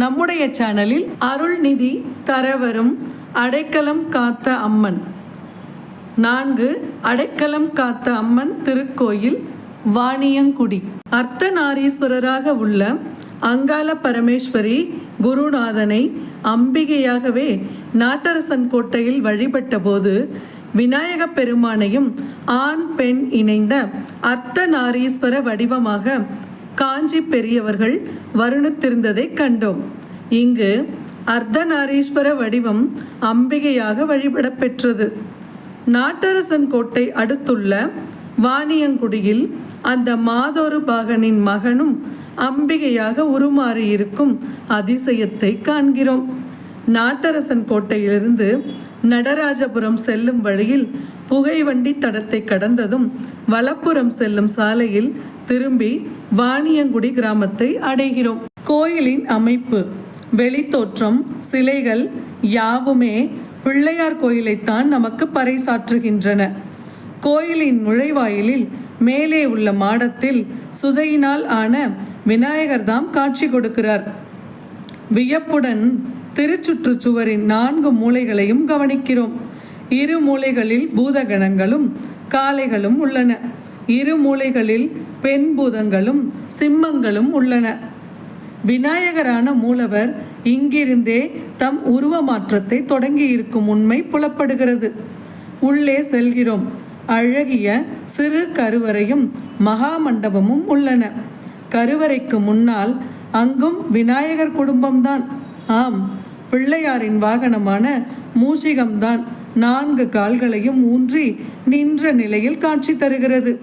நம்முடைய சேனலில் அருள்நிதி தரவரும் அடைக்கலம் காத்த அம்மன். நான்கு அடைக்கலம் காத்த அம்மன் திருக்கோயில் வாணியங்குடி. அர்த்தநாரீஸ்வரராக உள்ள அங்காள பரமேஸ்வரி குருநாதனை அம்பிகையாகவே நாட்டரசன் கோட்டையில் வழிபட்டபோது விநாயக பெருமானையும் ஆண் பெண் இணைந்த அர்த்தநாரீஸ்வர வடிவமாக காஞ்சி பெரியவர்கள் வருணித்திருந்ததை கண்டோம். இங்கு அர்த்தநாரீஸ்வர வடிவம் அம்பிகையாக வழிபட பெற்றது. நாட்டரசன் கோட்டை அடுத்துள்ள வாணியங்குடியில் அந்த மாதோரு பாகனின் மகனும் அம்பிகையாக உருமாறியிருக்கும் அதிசயத்தை காண்கிறோம். நாட்டரசன் கோட்டையிலிருந்து நடராஜபுரம் செல்லும் வழியில் புகைவண்டி தடத்தை கடந்ததும் வலப்புறம் செல்லும் சாலையில் திரும்பி வாணியங்குடி கிராமத்தை அடைகிறோம். கோயிலின் அமைப்பு வெளித்தோற்றம் சிலைகள் யாவுமே பிள்ளையார் கோயிலைத்தான் நமக்கு பறைசாற்றுகின்றன. கோயிலின் நுழைவாயிலில் மேலே உள்ள மாடத்தில் சுதையினால் ஆன விநாயகர்தாம் காட்சி கொடுக்கிறார். வியப்புடன் திருச்சுற்று சுவரின் நான்கு மூலைகளையும் கவனிக்கிறோம். இரு மூலைகளில் பூதகணங்களும் காளைகளும் உள்ளன. இரு மூலைகளில் பெண் பூதங்களும் சிம்மங்களும் உள்ளன. விநாயகரான மூலவர் இங்கிருந்தே தம் உருவ மாற்றத்தை தொடங்கி இருக்கும் உண்மை புலப்படுகிறது. உள்ளே செல்கிறோம். அழகிய சிறு கருவறையும் மகா மண்டபமும் உள்ளன. கருவறைக்கு முன்னால் அங்கும் விநாயகர் குடும்பம்தான். ஆம் பிள்ளையாரின் வாகனமான மூஷிகம்தான் நான்கு கால்களையும் ஊன்றி நின்ற நிலையில் காட்சி தருகிறது.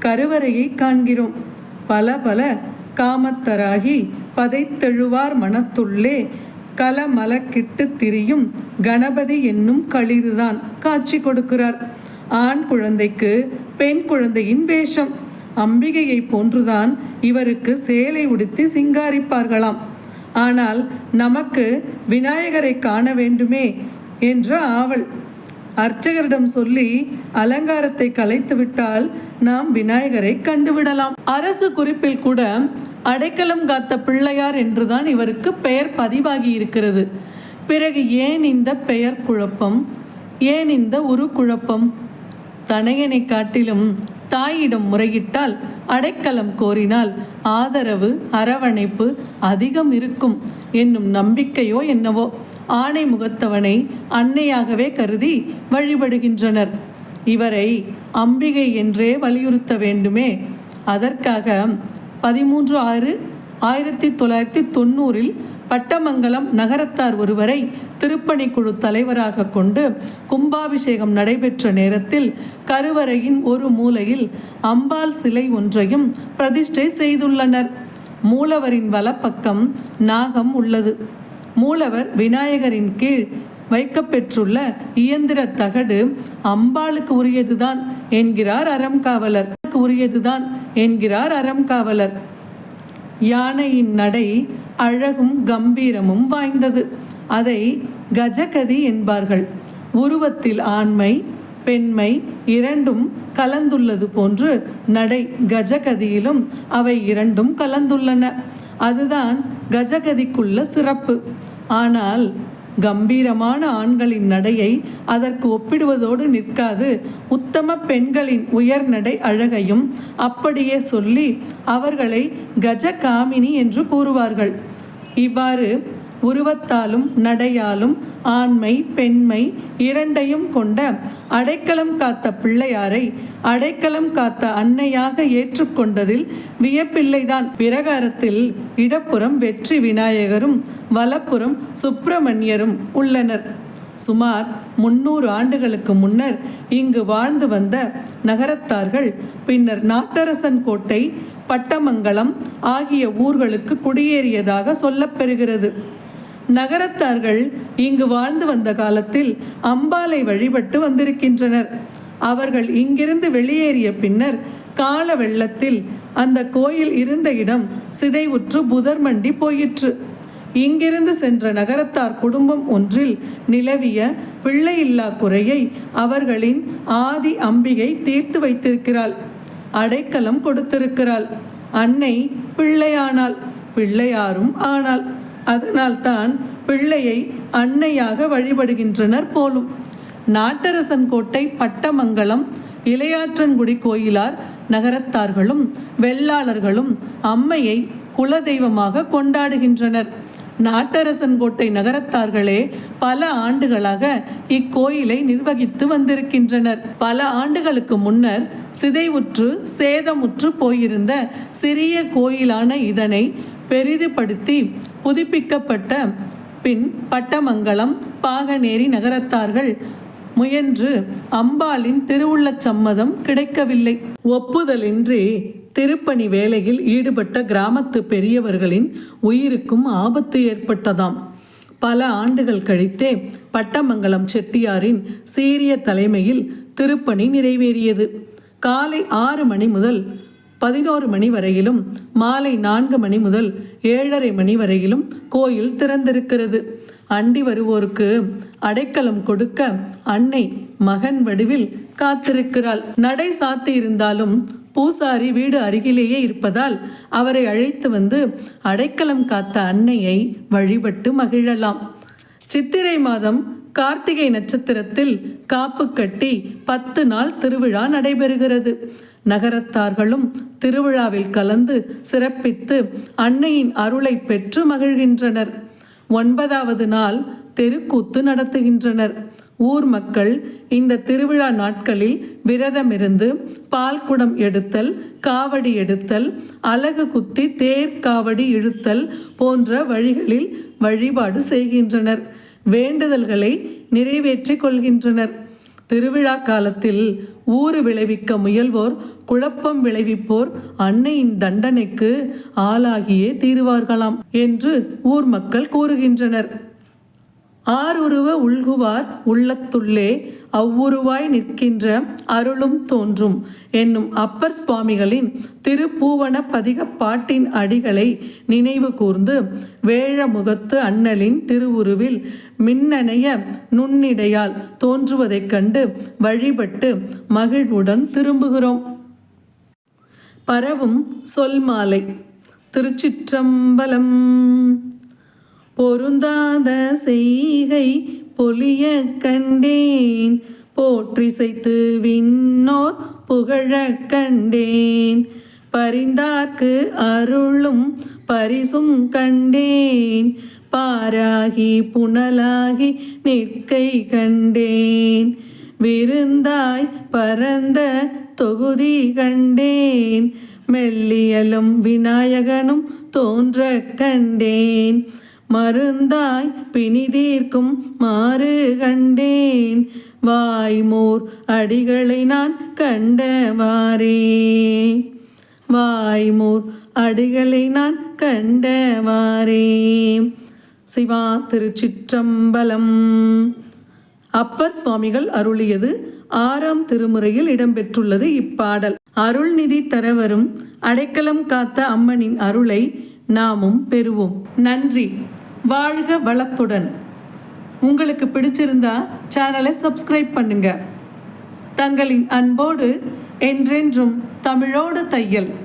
கருவறையை காண்கிறோம். பல பல காமத்தராகி பதைத்தெழுவார் மனத்துள்ளே கலமலக்கிட்டு திரியும் கணபதி என்னும் களிறுதான் காட்சி கொடுக்கிறார். ஆண் குழந்தைக்கு பெண் குழந்தையின் வேஷம். அம்பிகையை போன்றுதான் இவருக்கு சேலை உடுத்தி சிங்காரிப்பார்களாம். ஆனால் நமக்கு விநாயகரை காண வேண்டுமே என்ற ஆவல். அர்ச்சகரிடம் சொல்லி அலங்காரத்தை கலைத்து விட்டால் நாம் விநாயகரை கண்டுவிடலாம். அரசு குறிப்பில் கூட அடைக்கலம் காத்த பிள்ளையார் என்றுதான் இவருக்கு பெயர் பதிவாகி இருக்கிறது. பிறகு ஏன் இந்த பெயர் குழப்பம்? ஏன் இந்த உரு குழப்பம் தனையனை காட்டிலும் தாயிடம் முறையிட்டால் அடைக்கலம் கோரினால் ஆதரவு அரவணைப்பு அதிகம் இருக்கும் என்னும் நம்பிக்கையோ என்னவோ. ஆணை முகத்தவனை அன்னையாகவே கருதி வழிபடுகின்றனர். இவரை அம்பிகை என்றே வலியுறுத்த வேண்டுமே. அதற்காக பதிமூன்று ஆறு ஆயிரத்தி தொள்ளாயிரத்தி தொண்ணூறில் பட்டமங்கலம் நகரத்தார் ஒருவரை திருப்பணிக்குழு தலைவராக கொண்டு கும்பாபிஷேகம் நடைபெற்ற நேரத்தில் கருவறையின் ஒரு மூலையில் அம்பாள் சிலை ஒன்றையும் பிரதிஷ்டை செய்துள்ளனர். மூலவரின் வலப்பக்கம் நாகம் உள்ளது. மூலவர் விநாயகரின் கீழ் வைக்கப்பெற்றுள்ள இயந்திர தகடு அம்பாளுக்கு உரியதுதான் என்கிறார் அறம் காவலர் உரியதுதான் என்கிறார் அறம் காவலர் யானையின் நடை அழகும் கம்பீரமும் வாய்ந்தது. அதை கஜகதி என்பார்கள். உருவத்தில் ஆண்மை பெண்மை இரண்டும் கலந்துள்ளது போன்று நடை கஜகதியிலும் அவை இரண்டும் கலந்துள்ளன. அதுதான் கஜகதிக்குள்ள சிறப்பு. ஆனால் கம்பீரமான ஆண்களின் நடையை அதற்கு ஒப்பிடுவதோடு நிற்காது. உத்தம பெண்களின் உயர்நடை அழகையும் அப்படியே சொல்லி அவர்களை கஜகாமினி என்று கூறுவார்கள். இவ்வாறு உருவத்தாலும் நடையாலும் ஆண்மை பெண்மை இரண்டையும் கொண்ட அடைக்கலம் காத்த பிள்ளையாரை அடைக்கலம் காத்த அன்னையாக ஏற்றுக்கொண்டதில் வியப்பில்லைதான். பிரகாரத்தில் இடப்புறம் வெற்றி விநாயகரும் வலப்புறம் சுப்பிரமணியரும் உள்ளனர். சுமார் முன்னூறு ஆண்டுகளுக்கு முன்னர் இங்கு வாழ்ந்து வந்த நகரத்தார்கள் பின்னர் நாட்டரசன் கோட்டை பட்டமங்கலம் ஆகிய ஊர்களுக்கு குடியேறியதாக சொல்லப்பெறுகிறது. நகரத்தார்கள் இங்கு வாழ்ந்து வந்த காலத்தில் அம்பாளை வழிபட்டு வந்திருக்கின்றனர். அவர்கள் இங்கிருந்து வெளியேறிய பின்னர் கால வெள்ளத்தில் அந்த கோயில் இருந்த இடம் சிதைவுற்று புதர்மண்டி போயிற்று. இங்கிருந்து சென்ற நகரத்தார் குடும்பம் ஒன்றில் நிலவிய பிள்ளையில்லா குறையை அவர்களின் ஆதி அம்பிகை தீர்த்து வைத்திருக்கிறாள். அடைக்கலம் கொடுத்திருக்கிறாள். அன்னை பிள்ளையானாள். பிள்ளையாரும் ஆனாள். அதனால்தான் பிள்ளையை அன்னையாக வழிபடுகின்றனர் போலும். நாட்டரசன் கோட்டை பட்டமங்கலம் இளையாற்றன்குடி கோயிலார் நகரத்தார்களும் வெள்ளாளர்களும் அம்மையை குலதெய்வமாக கொண்டாடுகின்றனர். நாட்டரசன் கோட்டை நகரத்தார்களே பல ஆண்டுகளாக இக்கோயிலை நிர்வகித்து வந்திருக்கின்றனர். பல ஆண்டுகளுக்கு முன்னர் சிதைவுற்று சேதமுற்று போயிருந்த சிறிய கோயிலான இதனை பெரிதுபடுத்தி புதுப்பிக்கப்பட்ட பின் பட்டமங்கலம் பாகநேரி நகரத்தார்கள் முயன்று அம்பாளின் திருவுள்ளச் சம்மதம் கிடைக்கவில்லை. ஒப்புதலின்றி திருப்பணி வேலையில் ஈடுபட்ட கிராமத்து பெரியவர்களின் உயிருக்கும் ஆபத்து ஏற்பட்டதாம். பல ஆண்டுகள் கழித்தே பட்டமங்கலம் செட்டியாரின் சீரிய தலைமையில் திருப்பணி நிறைவேறியது. காலை ஆறு மணி முதல் பதினோரு மணி வரையிலும் மாலை நான்கு மணி முதல் ஏழரை மணி வரையிலும் கோயில் திறந்திருக்கிறது. அண்டி வருவோருக்கு அடைக்கலம் கொடுக்க அன்னை மகன் வடிவில் காத்திருக்கிறாள். நடை சாத்தியிருந்தாலும் பூசாரி வீடு அருகிலேயே இருப்பதால் அவரை அழைத்து வந்து அடைக்கலம் காத்த அன்னையை வழிபட்டு மகிழலாம். சித்திரை மாதம் கார்த்திகை நட்சத்திரத்தில் காப்பு கட்டி பத்து நாள் திருவிழா நடைபெறுகிறது. நகரத்தார்களும் திருவிழாவில் கலந்து சிறப்பித்து அன்னையின் அருளை பெற்று மகிழ்கின்றனர். ஒன்பதாவது நாள் தெருக்கூத்து நடத்துகின்றனர். ஊர் மக்கள் இந்த திருவிழா நாட்களில் விரதமிருந்து பால் குடம் எடுத்தல் காவடி எடுத்தல் அலகு குத்தி தேர் காவடி இழுத்தல் போன்ற வழிகளில் வழிபாடு செய்கின்றனர். வேண்டுதல்களை நிறைவேற்றிக் கொள்கின்றனர். திருவிழா காலத்தில் ஊறு விளைவிக்க முயல்வோர் குழப்பம் விளைவிப்போர் அன்னையின் தண்டனைக்கு ஆளாகியே தீருவார்களாம் என்று ஊர் மக்கள் கூறுகின்றனர். ஆறுருவ உள்குவார் உள்ளத்துள்ளே அவ்வுருவாய் நிற்கின்ற அருளும் தோன்றும் என்னும் அப்பர் சுவாமிகளின் திருப்பூவன பதிகப்பாட்டின் அடிகளை நினைவு கூர்ந்து வேழமுகத்து அண்ணலின் திருவுருவில் மின்னணைய நுண்ணிடையால் தோன்றுவதைக் கண்டு வழிபட்டு மகிழ்வுடன் திரும்புகிறோம். பரவும் சொல் மாலை. திருச்சிற்றம்பலம். பொருந்தாத செய்கை பொலிய கண்டேன். போற்றிசைத்து விண்ணோர் புகழக் கண்டேன். பரிந்தார்க்கு அருளும் பரிசும் கண்டேன். பாராகி புனலாகி நிற்கை கண்டேன். விருந்தாய் பரந்த தொகுதி கண்டேன். மெல்லியலும் விநாயகனும் தோன்ற கண்டேன். மருந்தாய் பிணிதீர்க்கும் மாறு கண்டேன். வாய்மோர் அடிகளை நான் கண்டவாரே வாய்மோர் அடிகளை நான் கண்டவாரே சிவா திருச்சிற்றம்பலம். அப்பர் சுவாமிகள் அருளியது ஆறாம் திருமுறையில் இடம்பெற்றுள்ளது இப்பாடல். அருள்நிதி தரவரும் அடைக்கலம் காத்த அம்மனின் அருளை நாமும் பெறுவோம். நன்றி. வாழ்க வளத்துடன். உங்களுக்கு பிடிச்சிருந்தா சேனலை சப்ஸ்கிரைப் பண்ணுங்க. தங்களின் அன்போடு என்றென்றும் தமிழோடு தையல்.